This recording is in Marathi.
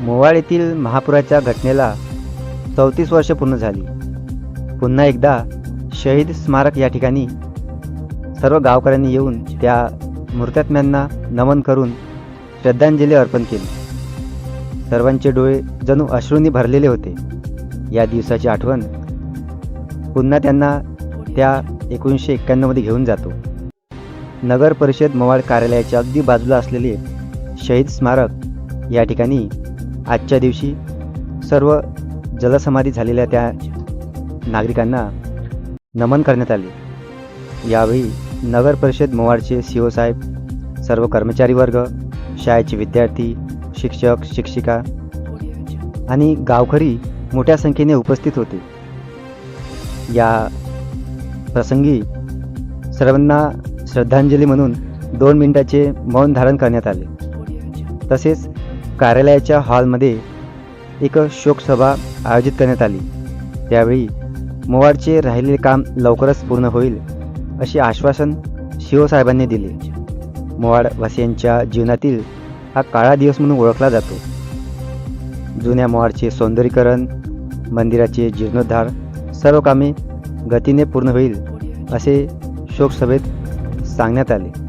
मोवाड येथील महापुराच्या घटनेला चौतीस वर्ष पूर्ण झाली. पुन्हा एकदा शहीद स्मारक या ठिकाणी सर्व गावकऱ्यांनी येऊन त्या मृतात्म्यांना नमन करून श्रद्धांजली अर्पण केली. सर्वांचे डोळे जणू अश्रूंनी भरलेले होते. या दिवसाची आठवण पुन्हा त्यांना त्या एकोणीसशे एक्क्याण्णवमध्ये घेऊन जातो. नगर परिषद मवाड कार्यालयाच्या अगदी बाजूला असलेले शहीद स्मारक या ठिकाणी आजच्या दिवशी सर्व जलसमाधी झालेल्या त्या नागरिकांना नमन करण्यात आले. यावेळी नगर परिषद मोवाडचे सी ओ साहेब सर्व कर्मचारी वर्ग शाळेचे विद्यार्थी शिक्षक शिक्षिका आणि गावकरी मोठ्या संख्येने उपस्थित होते. या प्रसंगी सर्वांना श्रद्धांजली म्हणून दोन मिनिटाचे मौन धारण करण्यात आले. तसेच कार्यालयाच्या हॉलमध्ये एक शोकसभा आयोजित करण्यात आली. त्यावेळी मोवाडचे राहिलेले काम लवकरच पूर्ण होईल असे आश्वासन शिवसाहेबांनी दिले. मोवाडवासियांच्या जीवनातील हा काळा दिवस म्हणून ओळखला जातो. जुन्या मोवाडचे सौंदर्यीकरण मंदिराचे जीर्णोद्धार सर्व कामे गतीने पूर्ण होईल असे शोकसभेत सांगण्यात आले.